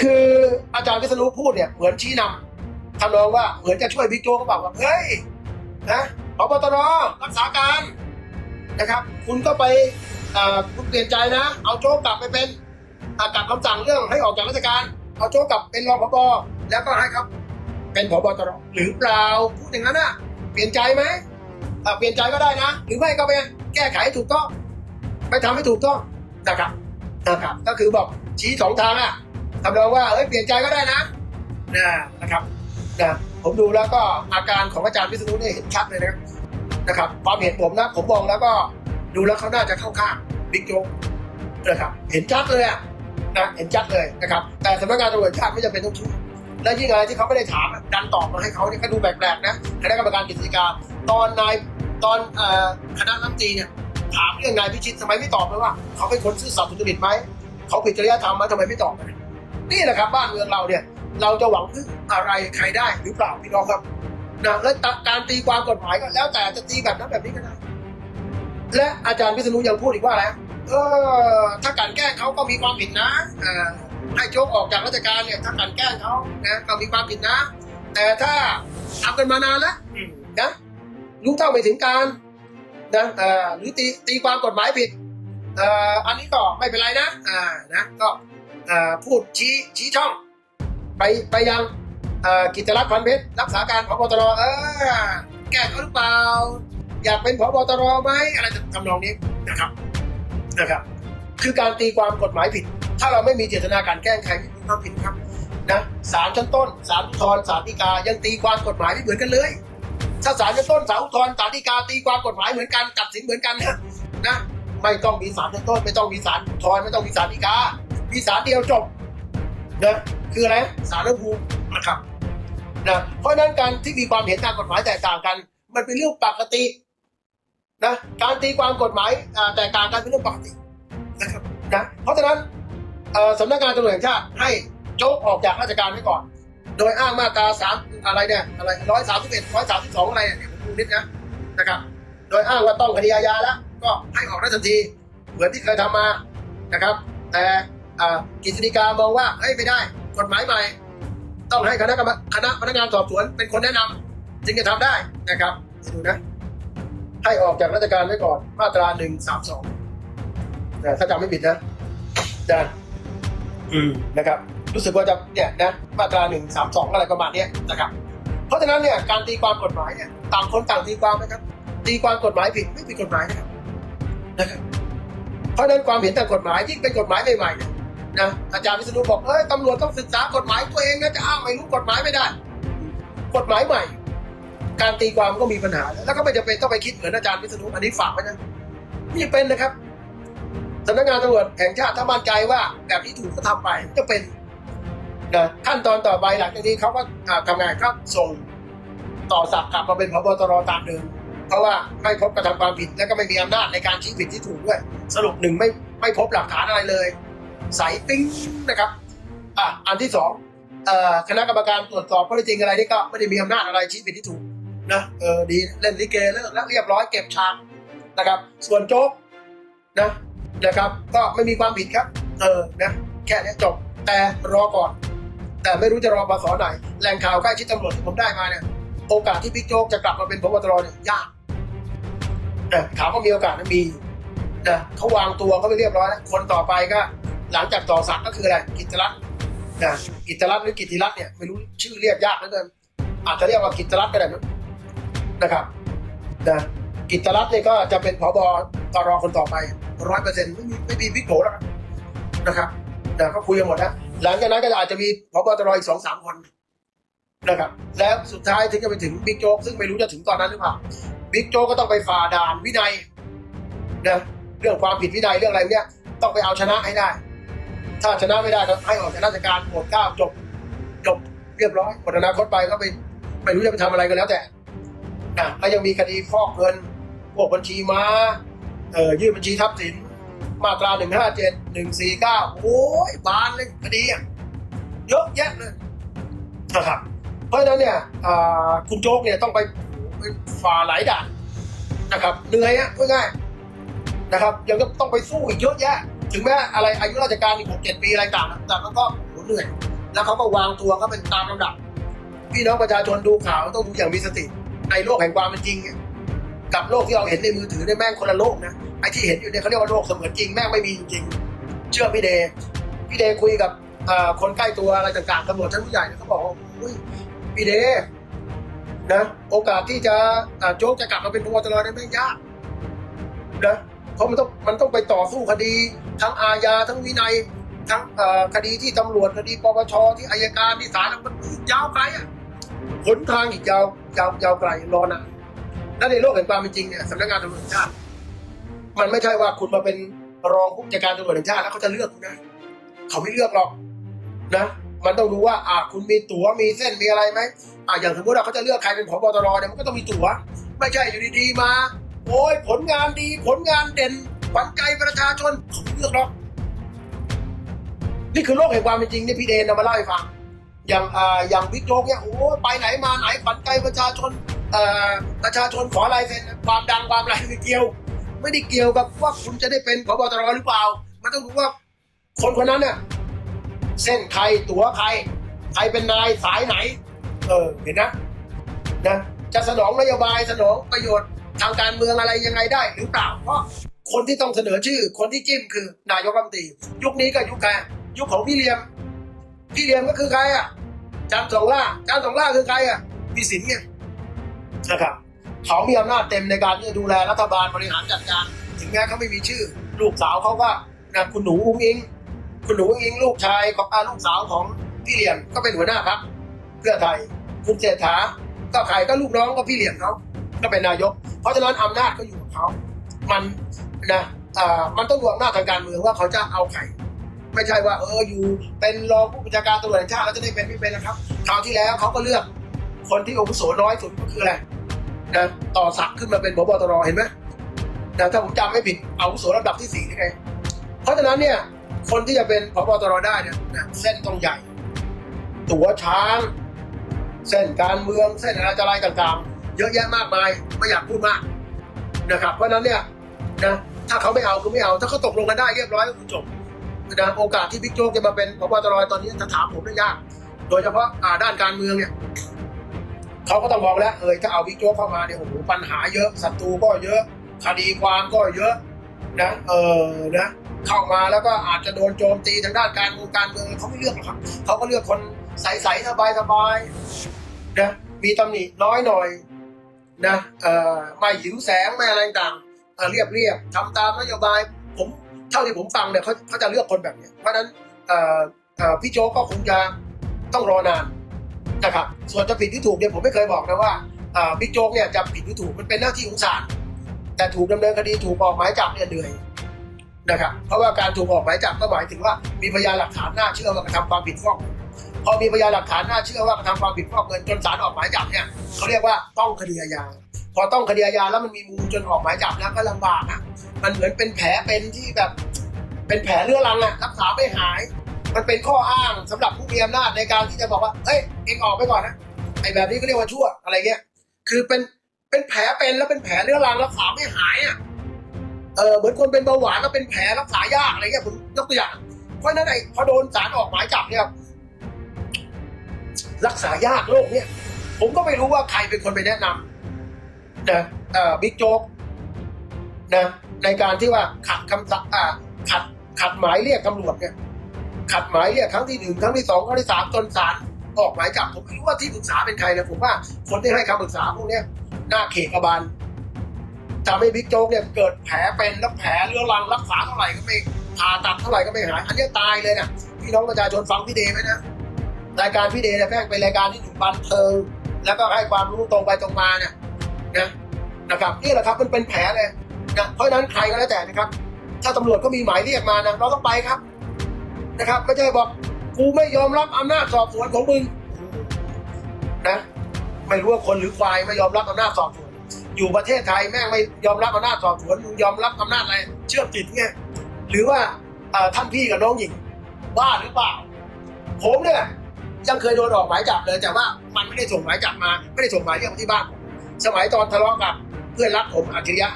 คืออาจารย์วิษณุพูดเนี่ยเหมือนชี้นำทำนองว่าเหมือนจะช่วยบิ๊กโจ๊กบอกว่าเฮ้ยนะพบตรรักษาการนะครับ คุณก็ไปเอ่อคุณเปลี่ยนใจนะ เอาโจ๊กกลับไปเป็นกลับคำสั่งเรื่องให้ออกจากราชการ เอาโจ๊กกลับเป็นรองผบแล้วก็ให้ครับ เป็นผบตรหรือเปล่าพูดอย่างนั้นนะเปลี่ยนใจไหมเปลี่ยนใจก็ได้นะ หรือไม่ก็ไปแก้ไขให้ถูกต้องไปทำให้ถูกต้องนะครับนะครับก็คือบอกชี้สองทางอะ ทำนองว่าเอ้ยเปลี่ยนใจก็ได้นะนะนะครับนะผมดูแล้วก็อาการของอาจารย์วิษณุเนี่ยเห็นชัดเลยนะนะครับความเห็นผมนะผมมองแล้วก็ดูแล้วเขาน่าจะเข้าข้างบิ๊กโจ๊กนะครับเห็นชัดเลยอะนะเห็นชัดเลยนะครับแต่สำนักงานตำรวจชาติไม่จำเป็นต้องช่วยและยิ่งอะไรที่เขาไม่ได้ถามดันตอบมาให้เขาเนี่ยก็ดูแปลกๆนะคณะกรรมการกฤษฎีการตอนนายตอนคณะรัฐมนตรีเนี่ยถามเรื่องนายพิชิตทำไมไม่ตอบเลยว่า เขาเป็นคนซื่อสัตย์สุจริตไหมเขาผิดจริยธรรมไหมทำไมไม่ตอบเลย นี่แหละครับบ้านเมืองเราเนี่ย เราจะหวังพึ่งอะไรใครได้หรือเปล่าพี่น้องครับนะและการตีความกฎหมายก็แล้วแต่จะตีแบบนั้นแบบนี้ก็ได้และอาจารย์วิษณุยังพูดอีกว่าอะไรเออถ้ากลันแกล้งเขาก็มีความผิดนะอ่าให้โจกออกจากราชการเนี่ยถ้ากลันแกล้งเขานะก็มีความผิดนะ แต่ถ้าทำกันมานานแล้วนะรู้เท่าไม่ถึงการนะเออหรือตีตีความกฎหมายผิดเอออันนี้ก็ไม่เป็นไรนะอ่านะก็ พูดชี้ชี้ช่อง ไปไปยังกิจรัตน์พันเพชรรักษาการพบตรเออแก้เขาหรือเปล่า อยากเป็นพบตรไหมอะไรทำนองนี้นะครับนะครับ คือการตีความกฎหมายผิด ถ้าเราไม่มีเจตนาการแกล้งใครไม่มีความผิดครับนะศาลชั้นต้นศาลอุทธรศาลฎีกายังตีความกฎหมายไม่เหมือนกันเลยถ้าศาลชั้นต้นศาลอุทธรศาลฎีกาตีความกฎหมายเหมือนกันตัดสินเหมือนกันนะนะไม่ต้องมีศาลชั้นต้นไม่ต้องมีศาลอุทธรไม่ต้องมีศาลฎีกา มีศาลเดียวจบนะคืออะไรศาลรัฐธรรมนูญนะครับนะเพราะนั้นการที่มีความเห็นทางกฎหมายแตกต่างกัน มันเป็นเรื่องปกตินะการตีความกฎหมายแตกต่างกันเป็นเรื่องปกตินะครับนะเพราะฉะนั้นสำนักงานตำรวจแห่งชาติให้โจ๊กออกจากราชการไว้ก่อน โดยอ้างมาตราสามอะไรเนี่ยอะไรร้อยสามสิบเอ็ดร้อยสามสิบสองอะไรเนี่ยผมดูนิดนะนะครับ โดยอ้างว่าต้องคดีอาญาแล้ว ก็ให้ออกได้ทันที เหมือนที่เคยทำมานะครับ แต่ กฤษฎีกามองว่าเฮ้ยไม่ได้ กฎหมายใหม่ ต้องให้คณะกรรมคณะพนักงานสอบสวนเป็นคนแนะนำจึงจะทำได้นะครับดูนะให้ออกจากราชการไว้ก่อนมาตราหนึ่งสามสองถ้าจำไม่ผิดนะนะอืมนะครับ รู้สึกว่าจะเนี่ยนะมาตราหนึ่งสามสองอะไรประมาณเนี้ยนะครับ เพราะฉะนั้นเนี่ยการตีความกฎหมายเนี่ยต่างคนต่างตีความนะครับ ตีความกฎหมายผิดไม่ผิดกฎหมายนะครับนะครับเพราะฉะนั้นความเห็นทางกฎหมายยิ่งเป็นกฎหมายใหม่ๆเนี่ย นะอาจารย์วิษณุบอกเอ้ยตำรวจต้องศึกษากฎหมายตัวเองนะจะอ้างไม่รู้กฎหมายไม่ได้ กฎหมายใหม่ การตีความก็มีปัญหา แล้วก็ไม่จำเป็นต้องไปคิดเหมือนอาจารย์วิษณุอันนี้ฝากไว้นะไม่เป็นนะครับสำนักงานตำรวจแห่งชาติถ้ามั่นใจว่า แบบนี้ถูกก็ทำไปก็เป็นนะขั้นตอนต่อไปหลังจากนี้เขาก็อ่าทำงานครับส่งต่อสักกลับมาเป็นพบตรตามเดิมเพราะว่าไม่พบกระทำความผิดและก็ไม่มีอำนาจในการชี้ผิดที่ถูกด้วย สรุปหนึ่งไม่ไม่พบหลักฐานอะไรเลย ใสปิ้งนะครับอะอันที่สองคณะกรรมการตรวจสอบข้อเท็จจริงอะไรนี่ก็ไม่ได้มีอำนาจอะไรชี้ผิดที่ถูกนะเออดีเล่นลิเกเลิกแล้วเรียบร้อยเก็บฉากนะครับ ส่วนโจ๊กนะนะครับ ก็ไม่มีความผิดครับ เออนะแค่นี้จบแต่รอก่อน แต่ไม่รู้จะรอมาสอไหนแหล่งข่าวใกล้ชิดตำรวจที่ผมได้มาเนี่ยโอกาสที่บิ๊กโจ๊กจะกลับมาเป็นพบตรเนี่ยยากถามว่ามีโอกาสนะมีนะเขาวางตัวเขาไปเรียบร้อยแล้วคนต่อไปก็ หลังจากต่อสักก็คืออะไรกิตรัตน์นะกิตรัตน์หรือกิติรัตน์เนี่ยไม่รู้ชื่อเรียกยากเหลือเกินอาจจะเรียกว่ากิตรัตน์ก็ได้นะครับนะกิตรัตน์เนี่ยก็จะเป็นผบตรคนต่อไปร้อยเปอร์เซ็นต์ไม่มีไม่มีพิกโผแล้วนะครับนะก็คุยกันหมดแล้วหลังจากนั้นก็อาจจะมีผบตรอีกสองสามคนนะครับ แล้วสุดท้ายถึงจะไปถึงบิ๊กโจ๊กซึ่งไม่รู้จะถึงตอนนั้นหรือเปล่าบิ๊กโจ๊กก็ต้องไปฝ่าด่านวินัยนะเรื่องความผิดวินัยเรื่องอะไรเนี่ยต้องไปเอาชนะให้ได้ ถ้าชนะไม่ได้ก็ให้ออกจากราชการโปรดเก้าจบจบเรียบร้อยหมดอนาคตไปก็ไปไม่รู้จะไปทำอะไรก็แล้วแต่นะแล้วยังมีคดีฟอกเงินพวกบัญชีม้าเอ่อยื่นบัญชีทรัพย์สิน มาตราหนึ่งห้าเจ็ดหนึ่งสี่เก้าโอ้ยบานเลยคดีอะเยอะแยะเลยนะครับเพราะฉะนั้นเนี่ยคุณโจ๊กเนี่ยต้องไปไปฝ่าหลายด่านนะครับเหนื่อยอะง่ายนะครับยังต้องไปสู้อีกเยอะแยะ ถึงแม้อะไรอายุราชการอีกหกเจ็ดปีอะไรต่างๆแต่เขาก็โอ้โหเหนื่อย แล้วเขาก็วางตัวเขาเป็นตามลำดับ พี่น้องประชาชนดูข่าวต้องดูอย่างมีสติ ในโลกแห่งความเป็นจริง กับโลกที่เราเห็นในมือถือเนี่ยแม่งคนละโลกนะไอ้ที่เห็นอยู่เนี่ยเขาเรียกว่าโลกเสมือนจริงแม่งไม่มีจริงเชื่อพี่เดย์พี่เดย์คุยกับคนใกล้ตัวอะไรต่างๆตำรวจชั้นผู้ใหญ่เนี่ยเขาบอกว่าอุ้ยพี่เดย์นะโอกาสที่จะโจ๊กจะกลับมาเป็นพบตรเนี่ยแม่งยากนะ ราะมันต้องมันต้องไปต่อสู้คดี ทั้งอาญาทั้งวินัยทั้งคดีที่ตำรวจคดีปปชที่อายการที่ศาลมันยาวไกลอะหนทางอีกยาวยาวยาวไกลรอนานและในโลกแห่งความเป็นจริงเนี่ยสำนักงานตำรวจแห่งชาติ มันไม่ใช่ว่าคุณมาเป็นรองผู้จัดการตำรวจแห่งชาติแล้วเขาจะเลือกคุณนะเขาไม่เลือกหรอกนะ มันต้องดูว่าอ่าคุณมีตั๋วมีเส้นมีอะไรไหมอ่าอย่างสมมติว่าเขาจะเลือกใครเป็นผบตรเนี่ยมันก็ต้องมีตั๋ว ไม่ใช่อยู่ดีๆมา โอ้ยผลงานดีผลงานเด่นขวัญใจประชาชนเขาไม่เลือกหรอกนี่คือโลกแห่งความเป็นจริงที่พี่เดนนำมาเล่าให้ฟังอย่างอ่าอย่างบิ๊กโจ๊กเนี่ยโอ้ไปไหนมาไหนขวัญใจประชาชนเอ่อประชาชนขอลายเซ็นความดังความอะไรไม่เกี่ยว ไม่ได้เกี่ยวกับว่าคุณจะได้เป็นผบตรหรือเปล่า มันต้องดูว่าคนคนนั้นเนี่ยเส้นใครตั๋วใคร ใครเป็นนายสายไหน เออเห็นนะนะจะสนองนโยบายสนองประโยชน์ ทางการเมืองอะไรยังไงได้หรือเปล่าเพราะคนที่ต้องเสนอชื่อ คนที่จิ้มคือนายกรัฐมนตรียุคนี้ก็ยุคใครยุคของพี่เลียม พี่เลียมก็คือใครอะจามสองล่าจามสองล่าคือใครอะพี่สินเนี่ยนะครับเขามีอำนาจเต็มในการที่จะดูแลรัฐบาลบริหารจัดการ ถึงแม้เขาไม่มีชื่อ ลูกสาวเขาก็นะคุณหนูอุ้งอิง คุณหนูอุ้งอิง ลูกชายของอาลูกสาวของพี่เหลี่ยมก็เป็นหัวหน้าพรรคเพื่อไทย คุณเศรษฐาก็ใครก็ลูกน้องก็พี่เหลี่ยมเขาก็เป็นนายก เพราะฉะนั้นอำนาจก็อยู่กับเขา มันนะอ่ามันต้องดูอำนาจทางการเมืองว่าเขาจะเอาใครไม่ใช่ว่าเอออยู่เป็นรองผู้บัญชาการตำรวจแห่งชาติแล้วจะได้เป็นไม่เป็นนะครับคราวที่แล้วเขาก็เลือกคนที่อาวุโสน้อยสุดก็คืออะไรนะต่อศักขึ้นมาเป็นพบตรเห็นไหมนะถ้าผมจำไม่ผิดอาวุโสลำดับที่สี่นี่ไงเพราะฉะนั้นเนี่ยคนที่จะเป็นพบตรได้เนี่ยนะเส้นต้องใหญ่ ตัวช้าง เส้นการเมืองเส้นอะไรต่ออะไรต่างๆ เยอะแยะมากมายไม่อยากพูดมากนะครับ เพราะนั้นเนี่ยนะถ้าเขาไม่เอาก็ไม่เอา ถ้าเขาตกลงกันได้เรียบร้อยก็คือจบนะโอกาสที่บิ๊กโจ๊กจะมาเป็นพบตรตอนนี้ถ้าถามผมได้ยาก โดยเฉพาะด้านการเมืองเนี่ยเขาก็ต้องมองแล้วเออถ้าเอาบิ๊กโจ๊กเข้ามาเนี่ยโอ้โหปัญหาเยอะศัตรูก็เยอะคดีความก็เยอะนะเออนะเข้ามาแล้วก็อาจจะโดนโจมตีทางด้านการเมืองการเมืองเขาไม่เลือกหรอกครับเขาก็เลือกคนใสๆสบายๆนะมีตำหนิน้อยหน่อย นะไม่หิวแสงไม่อะไรต่างเรียบเรียบทำตามนโยบายผมเท่าที่ผมฟังเนี่ยเขาเขาจะเลือกคนแบบนี้เพราะฉะนั้นพี่โจก็คงจะต้องรอนานนะครับส่วนจะผิดที่ถูกเนี่ยผมไม่เคยบอกนะว่าเอ่อบิ๊กโจ๊กเนี่ยจะผิดหรือถูกมันเป็นหน้าที่ของศาลแต่ถูกดำเนินคดีถูกออกหมายจับเนี่ยเหนื่อยนะครับเพราะว่าการถูกออกหมายจับก็หมายถึงว่ามีพยานหลักฐานน่าเชื่อว่ากระทำความผิดฟอกเงิน พอมีพยานหลักฐานน่าเชื่อว่ากระทำความผิดฟอกเงินจนศาลออกหมายจับเนี่ยเขาเรียกว่าต้องคดีอาญาพอต้องคดีอาญาแล้วมันมีมูลจนออกหมายจับแล้วก็ลำบากอะมันเหมือนเป็นแผลเป็นที่แบบเป็นแผลเรื้อรังอะรักษาไม่หาย มันเป็นข้ออ้างสำหรับผู้มีอำนาจในการที่จะบอกว่าเอ้ยเองออกไปก่อนนะไอ้แบบนี้ก็เรียกว่าชั่วอะไรเงี้ยคือเป็นเป็นแผลเป็นแล้วเป็นแผลเรื้อรังรักษาไม่หายอะเออเหมือนคนเป็นเบาหวานแล้วเป็นแผลรักษายากอะไรเงี้ยผมยกตัวอย่างเพราะฉะนั้นไอ้พอโดนศาลออกหมายจับเนี่ย รักษายากโรคเนี่ยผมก็ไม่รู้ว่าใครเป็นคนไปแนะนำนะบิ๊กโจ๊กนะในการที่ว่าขัดคำสั่งอ่าขัดขัดหมายเรียกตำรวจเนี่ยขัดหมายเรียกครั้งที่หนึ่งครั้งที่สองครั้งที่สามจนศาลออกหมายจับผมไม่รู้ว่าที่ปรึกษาเป็นใครนะผมว่าคนที่ให้คำปรึกษาพวกเนี้ยหน้าเขกบาลทำให้บิ๊กโจ๊กเนี่ยเกิดแผลเป็นแล้วแผลเรื้อรังรักษาเท่าไหร่ก็ไม่ผ่าตัดเท่าไหร่ก็ไม่หายอันนี้ตายเลยนะพี่น้องประชาชนฟังพี่เดไหมนะ รายการพี่เดย์เนี่ยแม่งเป็นรายการที่หนึ่งบันเทิงแล้วก็ให้ความรู้ตรงไปตรงมาเนี่ยนะนะครับนี่แหละครับมันเป็นแผลเลยนะเพราะฉะนั้นใครก็แล้วแต่นะครับ ถ้าตำรวจก็มีหมายเรียกมานะเราต้องไปครับนะครับไม่ใช่บอกกูไม่ยอมรับอำนาจสอบสวนของมึงนะไม่รู้ว่าคนหรือควายไม่ยอมรับอำนาจสอบสวนอยู่ประเทศไทยแม่งไม่ยอมรับอำนาจสอบสวนมึงยอมรับอำนาจอะไรเชื่อมจิตไงหรือว่าท่านพี่กับน้องหญิงบ้าหรือเปล่า ผมเนี่ย ยังเคยโดนออกหมายจับเลย แต่ว่ามันไม่ได้ส่งหมายจับมา ไม่ได้ส่งหมายเรียกมาที่บ้าน สมัยตอนทะเลาะกับเพื่อนรักผมอัจฉริยะ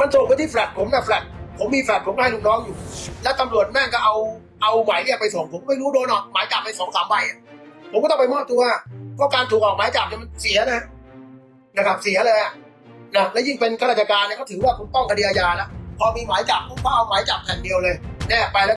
มันส่งไปที่แฟลตผมนะแฟลตผมมีแฟดผมให้ลูกน้องอยู่ แล้วตำรวจแม่งก็เอาเอาหมายเรียกไปส่ง ผมไม่รู้โดนออกหมายจับไปสองสามใบผมก็ต้องไปมอบตัวเพราะการถูกออกหมายจับเนี่ยมันเสียนะนะครับเสียเลยนะและยิ่งเป็นข้าราชการเนี่ยเขาถือว่าคุณต้องคดีอาญาแล้วพอมีหมายจับปุ๊บก็เอาหมายจับแผ่นเดียวเลยแนบไปแล้ว